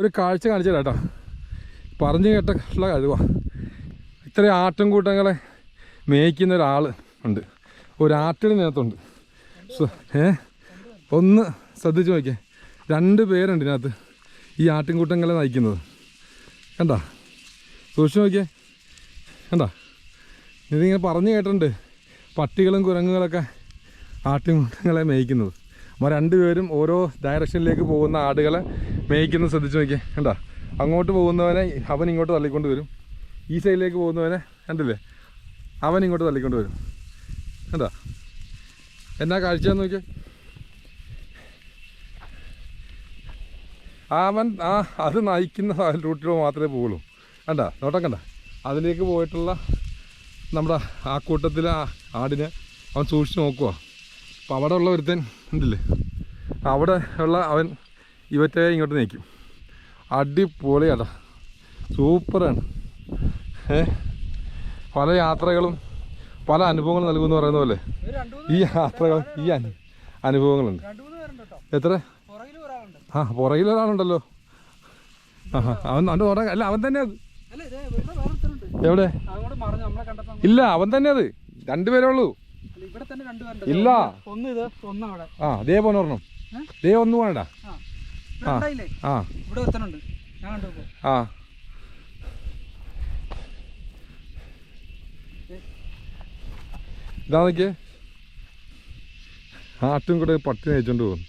ഒരു കാഴ്ച കാണിച്ചു കേട്ടോ. പറഞ്ഞു കേട്ടുള്ള കഴിവ. ഇത്രയും ആട്ടും കൂട്ടങ്ങളെ മേയ്ക്കുന്ന ഒരാൾ ഉണ്ട് ഒരാട്ടിനകത്തുണ്ട് ഏ? ഒന്ന് ശ്രദ്ധിച്ച് നോക്കിയേ. രണ്ട് പേരുണ്ട് ഇതിനകത്ത് ഈ ആട്ടിൻകൂട്ടങ്ങളെ നയിക്കുന്നത്. കണ്ടാ? സൂക്ഷിച്ച് നോക്കിയേ. കണ്ടാ? ഇതിങ്ങനെ പറഞ്ഞു കേട്ടിട്ടുണ്ട്. പട്ടികളും കുരങ്ങുകളൊക്കെ ആട്ടിൻകൂട്ടങ്ങളെ മേയ്ക്കുന്നത്. അപ്പോൾ രണ്ടുപേരും ഓരോ ഡയറക്ഷനിലേക്ക് പോകുന്ന ആടുകളെ മേയ്ക്കുന്നത് ശ്രദ്ധിച്ച് നോക്കിയേ. കണ്ടാ? അങ്ങോട്ട് പോകുന്നവനെ അവൻ ഇങ്ങോട്ട് തള്ളിക്കൊണ്ട് വരും. ഈ സൈഡിലേക്ക് പോകുന്നവനെ കണ്ടില്ലേ? അവൻ ഇങ്ങോട്ട് തള്ളിക്കൊണ്ട് വരും. കണ്ടാ? എന്നാ കാഴ്ചയെന്ന് നോക്കിയേ? അവൻ ആ അത് നയിക്കുന്ന റൂട്ടിൽ മാത്രമേ പോകുള്ളൂ കണ്ട? നോട്ടം കണ്ട? അതിലേക്ക് പോയിട്ടുള്ള നമ്മുടെ ആ കൂട്ടത്തിലെ ആടിനെ അവൻ സൂക്ഷിച്ച് നോക്കുക അപ്പോൾ അവിടെ ഉള്ള ഒരുത്തൻ ഉണ്ടല്ലേ? അവിടെ ഉള്ള അവൻ ഇവറ്റെ ഇങ്ങോട്ട് നയിക്കും അടിപൊളിയാടാ സൂപ്പറാണ്. ഏ? പല യാത്രകളും പല അനുഭവങ്ങളും നൽകുമെന്ന് പറയുന്ന പോലെ ഈ യാത്രകൾ ഈ അനു അനുഭവങ്ങളുണ്ട്. എത്ര? ആ പുറകിൽ ഒരാളുണ്ടല്ലോ. ആ അവൻ അവന്റെ പുറ അല്ല അവൻ തന്നെ അത്. എവിടെ? ഇല്ല അവൻ തന്നെ അത്. രണ്ടുപേരേ ഉള്ളൂ. ഇല്ല. ആ ദേ പോന്നെ ഒരെണ്ണം? ദേ ഒന്ന് വേണ്ട ആ ഇവിടെ ഒരുത്തനുണ്ട്. ഞാൻ ആ. ഇതാ നോക്കിയേ. ആട്ടും കൂടെ പട്ടി നയിച്ചോണ്ട് പോകും